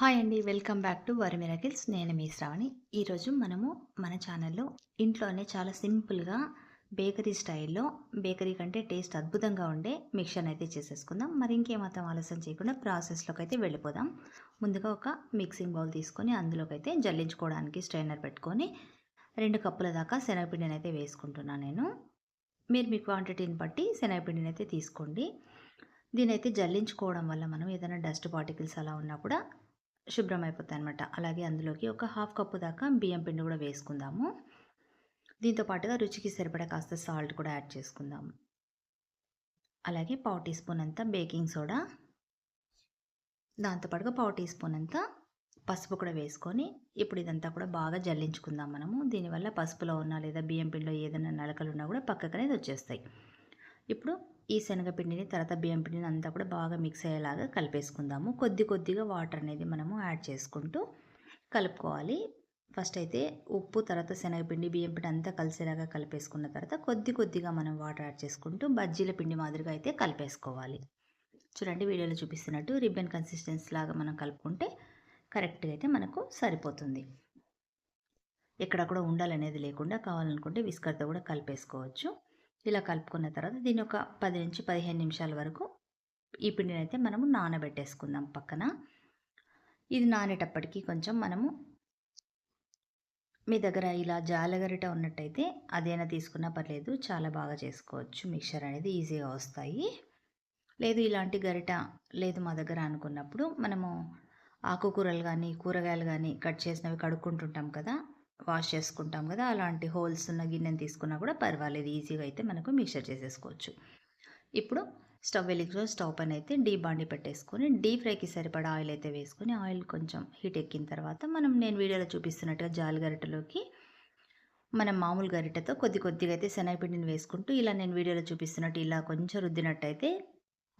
Hi అండి welcome back to Vari miracles నేను మీ శ్రావణి. ఈరోజు మనము మన ఛానల్లో ఇంట్లోనే చాలా సింపుల్గా బేకరీ స్టైల్లో బేకరీ కంటే టేస్ట్ అద్భుతంగా ఉండే మిక్చర్ అయితే చేసేసుకుందాం. మరి ఇంకేమాత్రం ఆలస్యం చేయకుండా ప్రాసెస్లోకి అయితే వెళ్ళిపోదాం. ముందుగా ఒక మిక్సింగ్ బౌల్ తీసుకొని అందులోకి అయితే జల్లించుకోవడానికి స్ట్రైనర్ పెట్టుకొని రెండు కప్పుల దాకా శనగపిండిని అయితే వేసుకుంటున్నాను నేను. మీరు మీ క్వాంటిటీని బట్టి శనగపిండిని అయితే తీసుకోండి. దీని అయితే జల్లించుకోవడం వల్ల మనం ఏదైనా డస్ట్ పార్టికల్స్ అలా ఉన్నా కూడా శుభ్రం అనమాట అలాగే అందులోకి ఒక హాఫ్ కప్పు దాకా బియ్యం పిండి కూడా వేసుకుందాము. దీంతో పాటుగా రుచికి సరిపడా కాస్త సాల్ట్ కూడా యాడ్ చేసుకుందాము అలాగే పావు టీ స్పూన్ అంతా బేకింగ్ సోడా. దాంతోపాటుగా పావు టీ స్పూన్ అంతా పసుపు కూడా వేసుకొని ఇప్పుడు ఇదంతా కూడా బాగా జల్లించుకుందాం మనము. దీనివల్ల పసుపులో ఉన్నా లేదా బియ్యం పిండిలో ఏదైనా నలకలు ఉన్నా కూడా పక్కకనేది వచ్చేస్తాయి. ఇప్పుడు ఈ శనగపిండిని తర్వాత బియ్యం పిండిని అంతా కూడా బాగా మిక్స్ అయ్యేలాగా కలిపేసుకుందాము. కొద్ది కొద్దిగా వాటర్ అనేది మనము యాడ్ చేసుకుంటూ కలుపుకోవాలి. ఫస్ట్ అయితే ఉప్పు తర్వాత శనగపిండి బియ్యం పిండి అంతా కలిసేలాగా కలిపేసుకున్న తర్వాత కొద్ది కొద్దిగా మనం వాటర్ యాడ్ చేసుకుంటూ బజ్జీల పిండి మాదిరిగా అయితే కలిపేసుకోవాలి. చూడండి వీడియోలో చూపిస్తున్నట్టు రిబ్బన్ కన్సిస్టెన్సీ లాగా మనం కలుపుకుంటే కరెక్ట్గా అయితే మనకు సరిపోతుంది. ఎక్కడ కూడా ఉండాలనేది లేకుండా కావాలనుకుంటే విస్కర్తో కూడా కలిపేసుకోవచ్చు. ఇలా కలుపుకున్న తర్వాత దీన్ని ఒక పది నుంచి పదిహేను నిమిషాల వరకు ఈ పిండిని అయితే మనము నానబెట్టేసుకుందాం పక్కన. ఇది నానేటప్పటికీ కొంచెం మనము మీ దగ్గర ఇలా జాలగరిట ఉన్నట్టయితే అదైనా తీసుకున్నా పర్లేదు చాలా బాగా చేసుకోవచ్చు. మిక్చర్ అనేది ఈజీగా వస్తాయి. లేదు ఇలాంటి గరిట లేదు మా దగ్గర అనుకున్నప్పుడు మనము ఆకుకూరలు కానీ కూరగాయలు కానీ కట్ చేసినవి కడుక్కుంటుంటాం కదా. వాష్ చేసుకుంటాం కదా అలాంటి హోల్స్ ఉన్న గిన్నెని తీసుకున్నా కూడా పర్వాలేదు. ఈజీగా అయితే మనకు మిక్సర్ చేసేసుకోవచ్చు. ఇప్పుడు స్టవ్ వెలిగించుకొని స్టవ్ పైన అయితే డీ బాండి పెట్టేసుకొని డీప్ ఫ్రైకి సరిపడా ఆయిల్ అయితే వేసుకొని ఆయిల్ కొంచెం హీట్ ఎక్కిన తర్వాత మనం నేను వీడియోలో చూపిస్తున్నట్టుగా జాలి గరిటలోకి మనం మామూలు గరిటెతో కొద్ది కొద్దిగా అయితే శనగపిండిని వేసుకుంటూ ఇలా నేను వీడియోలో చూపిస్తున్నట్టు ఇలా కొంచెం రుద్దినట్టయితే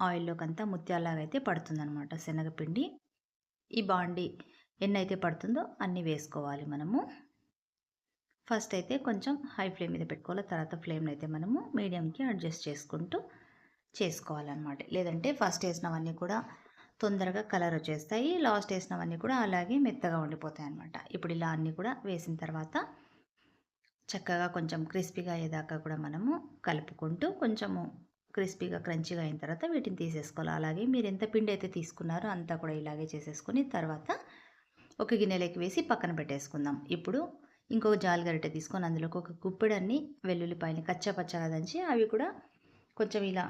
ఆయిల్లోకంతా ముత్యాలాగా అయితే పడుతుందనమాట శనగపిండి. ఈ బాండి ఎన్నైతే పడుతుందో అన్నీ వేసుకోవాలి మనము. ఫస్ట్ అయితే కొంచెం హై ఫ్లేమ్ మీద పెట్టుకోవాలి. తర్వాత ఫ్లేమ్ని అయితే మనము మీడియంకి అడ్జస్ట్ చేసుకుంటూ చేసుకోవాలన్నమాట. లేదంటే ఫస్ట్ వేసినవన్నీ కూడా తొందరగా కలర్ వచ్చేస్తాయి. లాస్ట్ వేసినవన్నీ కూడా అలాగే మెత్తగా ఉండిపోతాయి అన్నమాట ఇప్పుడు ఇలా అన్నీ కూడా వేసిన తర్వాత చక్కగా కొంచెం క్రిస్పీగా అయ్యేదాకా కూడా మనము కలుపుకుంటూ కొంచెము క్రిస్పీగా క్రంచిగా అయిన తర్వాత వీటిని తీసేసుకోవాలి. అలాగే మీరు ఎంత పిండి అయితే తీసుకున్నారో అంతా కూడా ఇలాగే చేసేసుకుని తర్వాత ఒక గిన్నెలోకి వేసి పక్కన పెట్టేసుకుందాం. ఇప్పుడు ఇంకొక జాలి గరిట తీసుకొని అందులోకి ఒక గుప్పెడన్ని వెల్లుల్లిపాయని కచ్చపచ్చగా దంచి అవి కూడా కొంచెం ఇలా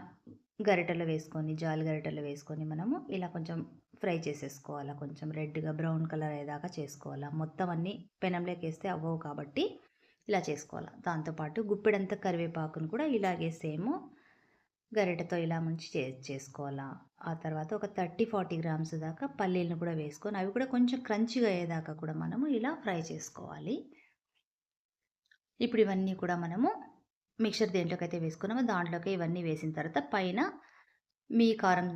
గరిటెలో వేసుకొని జాలి గరిటెలో వేసుకొని మనము ఇలా కొంచెం ఫ్రై చేసేసుకోవాలా. కొంచెం రెడ్గా బ్రౌన్ కలర్ అయ్యేదాకా చేసుకోవాలా. మొత్తం అన్నీ పెనంలోకి వేస్తే అవ్వవు కాబట్టి ఇలా చేసుకోవాలా. దాంతోపాటు గుప్పెడంత కరివేపాకును కూడా ఇలాగే సేమ్ గరిటెతో ఇలా ముంచి చే చేసుకోవాలా. ఆ తర్వాత ఒక థర్టీ ఫార్టీ గ్రామ్స్ దాకా పల్లీలను కూడా వేసుకొని అవి కూడా కొంచెం క్రంచిగా అయ్యేదాకా కూడా మనము ఇలా ఫ్రై చేసుకోవాలి. ఇప్పుడు ఇవన్నీ కూడా మనము మిక్చర్ దేంట్లోకి అయితే వేసుకున్నామో దాంట్లోకి ఇవన్నీ వేసిన తర్వాత పైన మీ కారం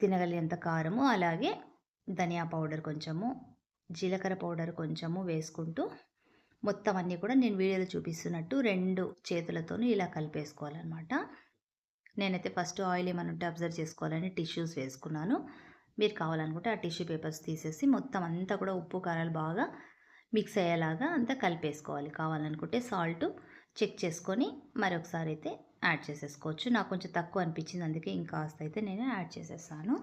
తినగలిగేంత కారము అలాగే ధనియా పౌడర్ కొంచెము జీలకర్ర పౌడర్ కొంచెము వేసుకుంటూ మొత్తం అన్నీ కూడా నేను వీడియోలో చూపిస్తున్నట్టు రెండు చేతులతో ఇలా కలిపేసుకోవాలన్నమాట. నేనైతే ఫస్ట్ ఆయిల్ ఏమనుంటే ఉంటే అబ్జర్వ్ చేసుకోవాలని టిష్యూస్ వేసుకున్నాను. మీరు కావాలనుకుంటే ఆ టిష్యూ పేపర్స్ తీసేసి మొత్తం అంతా కూడా ఉప్పు కారాలు బాగా మిక్స్ అయ్యేలాగా అంతా కలిపేసుకోవాలి. కావాలనుకుంటే సాల్ట్ చెక్ చేసుకొని మరొకసారి అయితే యాడ్ చేసేసుకోవచ్చు. నాకు కొంచెం తక్కువ అనిపించింది అందుకే ఇంకాస్త అయితే నేను యాడ్ చేసేసాను.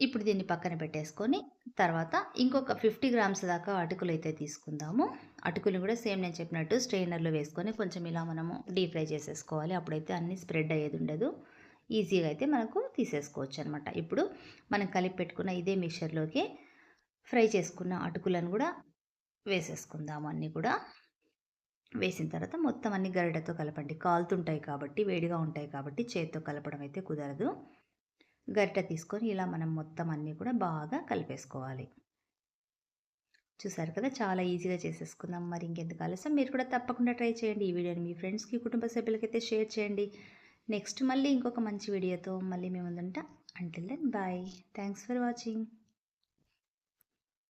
ఇప్పుడు దీన్ని పక్కన పెట్టేసుకొని తర్వాత ఇంకొక ఫిఫ్టీ గ్రామ్స్ దాకా అటుకులు అయితే తీసుకుందాము. అటుకులు కూడా సేమ్ నేను చెప్పినట్టు స్ట్రెయినర్లో వేసుకొని కొంచెం ఇలా మనము డీప్ ఫ్రై చేసేసుకోవాలి. అప్పుడైతే అన్నీ స్ప్రెడ్ అయ్యేది ఉండదు. ఈజీగా అయితే మనకు తీసేసుకోవచ్చు అనమాట ఇప్పుడు మనం కలిపి పెట్టుకున్న ఇదే మిక్చర్లోకి ఫ్రై చేసుకున్న అటుకులను కూడా వేసేసుకుందాము. అన్నీ కూడా వేసిన తర్వాత మొత్తం అన్ని గరిటతో కలపండి. కాలుతుంటాయి కాబట్టి వేడిగా ఉంటాయి కాబట్టి చేతితో కలపడం అయితే కుదరదు. గరిట తీసుకొని ఇలా మనం మొత్తం అన్నీ కూడా బాగా కలిపేసుకోవాలి. చూసారు కదా చాలా ఈజీగా చేసేసుకుందాం. మరి ఇంకెందుకు ఆలస్యం? మీరు కూడా తప్పకుండా ట్రై చేయండి ఈ వీడియోని. మీ ఫ్రెండ్స్కి కుటుంబ సభ్యులకైతే షేర్ చేయండి. నెక్స్ట్ మళ్ళీ ఇంకొక మంచి వీడియోతో మళ్ళీ మేము ఉందంట until then bye thanks for watching